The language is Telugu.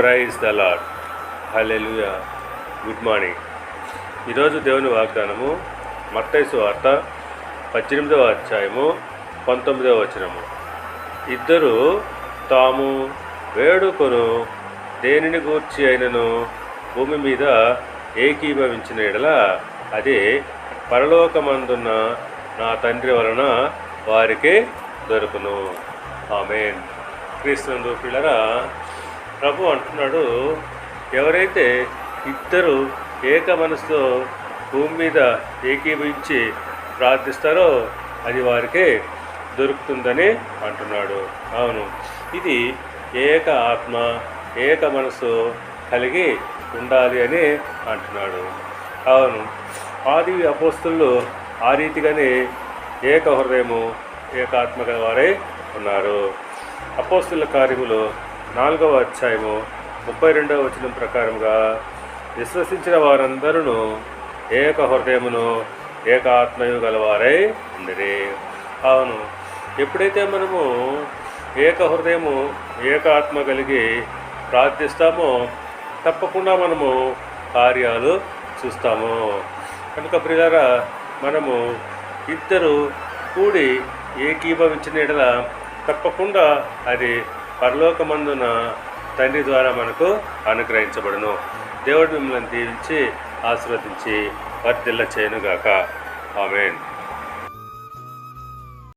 Praise the lord hallelujah good morning ఈరోజు దేవుని వాగ్దానము మత్తైసు వార్త పద్దెనిమిదవ అధ్యాయము పంతొమ్మిదవ వచనము. ఇద్దరు తాము వేడుకొను దేనిని గూర్చి అయినను భూమి మీద ఏకీభవించిన ఎడల అది పరలోకమందున్న నా తండ్రి వలన వారికి దొరుకును. ఆమెన్. క్రీస్తునందు పిల్లరా ప్రభు అంటున్నాడు ఎవరైతే ఇద్దరు ఏక మనసుతో భూమి మీద ఏకీభవించి ప్రార్థిస్తారో అది వారికే దొరుకుతుందని అంటున్నాడు. అవును ఇది ఏక ఆత్మ ఏక మనసు కలిగి ఉండాలి అని అంటున్నాడు. అవును ఆది అపోస్తులు ఆ రీతిగానే ఏక హృదయము ఏకాత్మ వారే ఉన్నారు. అపోస్తుల కార్యములు నాలుగవ అధ్యాయము ముప్పై రెండవ వచనం ప్రకారంగా విశ్వసించిన వారందరూ ఏక హృదయమును ఏక ఆత్మయు గలవారై ఉండిరి. అవును ఎప్పుడైతే మనము ఏక హృదయము ఏక ఆత్మ కలిగి ప్రార్థిస్తామో తప్పకుండా మనము కార్యాలు చూస్తాము. కనుక ప్రియారా మనము ఇద్దరు కూడి ఏకీభవించిన ఎడల తప్పకుండా అది పరలోకమందున తండ్రి ద్వారా మనకు అనుగ్రహించబడును. దేవుడు మిమ్మల్ని దీవించి ఆశీర్వదించి వర్తిల్ల చేయనుగాక ఆమెన్.